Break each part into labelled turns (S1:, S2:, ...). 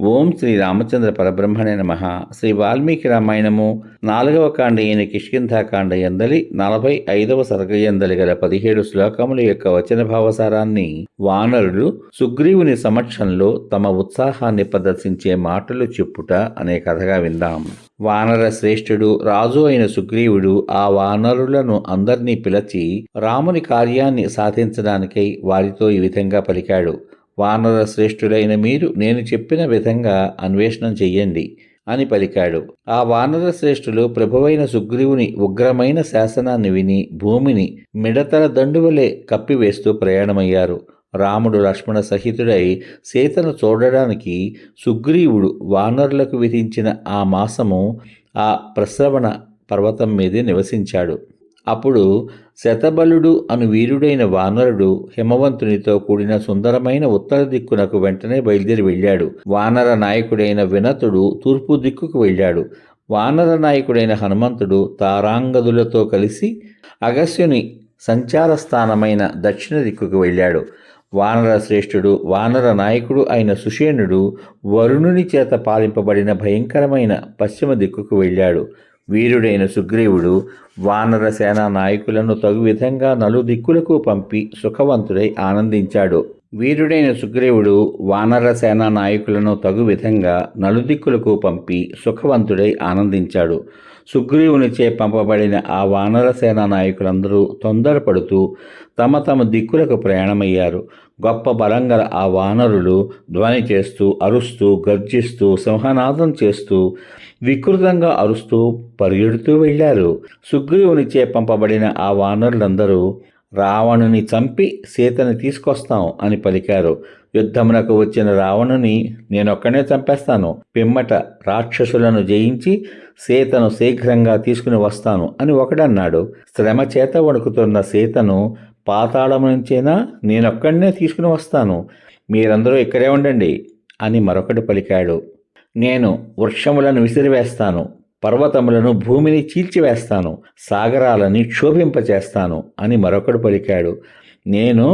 S1: ఓం శ్రీ రామచంద్ర పరబ్రహ్మణే నమ. శ్రీ వాల్మీకి రామాయణము నాలుగవ కాండ అయిన కిష్కింధాకాండ ఎందలి నలభై ఐదవ సర్గ ఎందలి గల పదిహేడు శ్లోకముల యొక్క వచన భావసారాన్ని వానరులు సుగ్రీవుని సమక్షంలో తమ ఉత్సాహాన్ని ప్రదర్శించే మాటలు చెప్పుట అనే కథగా విందాం. వానర శ్రేష్ఠుడు రాజు అయిన సుగ్రీవుడు ఆ వానరులను అందరినీ పిలిచి రాముని కార్యాన్ని సాధించడానికై వారితో ఈ విధంగా పలికాడు. వానర శ్రేష్ఠుడైన మీరు నేను చెప్పిన విధంగా అన్వేషణం చెయ్యండి అని పలికాడు. ఆ వానర శ్రేష్ఠులు ప్రభువైన సుగ్రీవుని ఉగ్రమైన శాసనాన్ని విని భూమిని మిడతల దండువలే కప్పివేస్తూ ప్రయాణమయ్యారు. రాముడు లక్ష్మణ సహితుడై సీతను చూడడానికి సుగ్రీవుడు వానరులకు విధించిన ఆ మాసము ఆ ప్రశ్రవణ పర్వతం మీదే నివసించాడు. అప్పుడు శతబలుడు అను వీరుడైన వానరుడు హిమవంతునితో కూడిన సుందరమైన ఉత్తర దిక్కునకు వెంటనే బయలుదేరి వెళ్ళాడు. వానర నాయకుడైన వినతుడు తూర్పు దిక్కుకు వెళ్ళాడు. వానర నాయకుడైన హనుమంతుడు తారాంగదులతో కలిసి అగస్యుని సంచార స్థానమైన దక్షిణ దిక్కుకు వెళ్ళాడు. వానర శ్రేష్ఠుడు వానర నాయకుడు అయిన సుషేణుడు వరుణుని చేత పాలింపబడిన భయంకరమైన పశ్చిమ దిక్కుకు వెళ్ళాడు. వీరుడైన సుగ్రీవుడు వానర సేనా నాయకులను తగు విధంగా నలుదిక్కులకు పంపి సుఖవంతుడై ఆనందించాడు. వీరుడైన సుగ్రీవుడు వానర సేనా నాయకులను తగు విధంగా నలుదిక్కులకు పంపి సుఖవంతుడై ఆనందించాడు. సుగ్రీవునిచే పంపబడిన ఆ వానర సేనా నాయకులందరూ తొందరపడుతూ తమ తమ దిక్కులకు ప్రయాణమయ్యారు. గొప్ప బలంగల ఆ వానరులు ధ్వని చేస్తూ అరుస్తూ గర్జిస్తూ సింహనాదం చేస్తూ వికృతంగా అరుస్తూ పరిగెడుతూ వెళ్ళారు. సుగ్రీవునిచే పంపబడిన ఆ వానరులందరూ రావణుని చంపి సీతని తీసుకొస్తాం అని పలికారు. యుద్ధమునకు వచ్చిన రావణుని నేనొక్కనే చంపేస్తాను. పిమ్మట రాక్షసులను జయించి సీతను శీఘ్రంగా తీసుకుని వస్తాను అని ఒకడన్నాడు. శ్రమ చేత వణుకుతున్న సీతను పాతాళం నుంచేనా నేనొక్కడనే తీసుకుని వస్తాను. మీరందరూ ఇక్కడే ఉండండి అని మరొకడు పలికాడు. నేను వృక్షములను విసిరివేస్తాను. పర్వతములను భూమిని చీల్చివేస్తాను సాగరాలని క్షోభింపచేస్తాను అని మరొకడు పలికాడు. నేను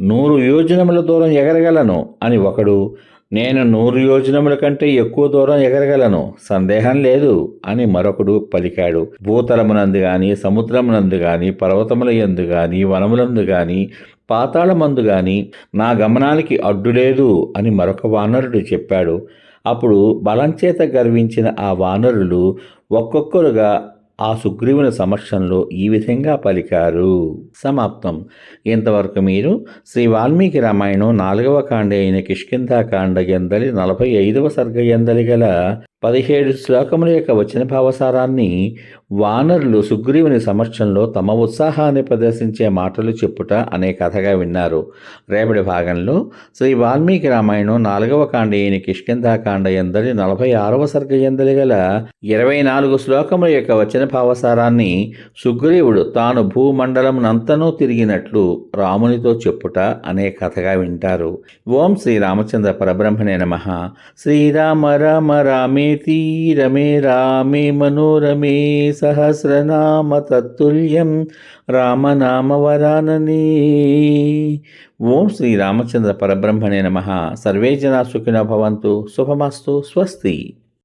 S1: నూరు యోజనముల దూరం ఎగరగలను అని ఒకడు నేను నూరు యోజనముల కంటే ఎక్కువ దూరం ఎగరగలను సందేహం లేదు అని మరొకడు పలికాడు. భూతలమునందు గాని సముద్రమునందు గాని పర్వతముల ఎందు గాని వనములందు గాని పాతాళమందు గాని నా గమనానికి అడ్డు లేదు అని మరొక వానరుడు చెప్పాడు. అప్పుడు బలంచేత గర్వించిన ఆ వానరులు ఒక్కొక్కరుగా ఆ సుగ్రీవుని సమక్షంలో ఈ విధంగా పలికారు. సమాప్తం. ఇంతవరకు మీరు శ్రీ వాల్మీకి రామాయణం నాలుగవ కాండ అయిన కిష్కింధాకాండ ఎందలి నలభై ఐదవ సర్గ ఎందలి గల పదిహేడు శ్లోకముల యొక్క వచన భావసారాన్ని వానరులు సుగ్రీవుని సమక్షంలో తమ ఉత్సాహాన్ని ప్రదర్శించే మాటలు చెప్పుట అనే కథగా విన్నారు. రేపటి భాగంలో శ్రీ వాల్మీకి రామాయణం నాలుగవ కాండ అయిన కిష్కింధాకాండ ఎందలి నలభై ఆరవ సర్గ ఎందలి గల ఇరవై నాలుగు శ్లోకముల యొక్క వచన భావసారాన్ని సుగ్రీవుడు తాను భూమండలమునంతనూ తిరిగినట్లు రామునితో చెప్పుట అనే కథగా వింటారు. ఓం శ్రీ రామచంద్ర పరబ్రహ్మణే నమ. శ్రీరామ రామ రామే రమే రామే మనోరమే సహస్రనామ తత్తుల్యం రామనామవరాననే ఓం శ్రీ రామచంద్ర పరబ్రహ్మణే నమ సర్వే జనా సుఖినో భవంతు శుభమస్తు స్వస్తి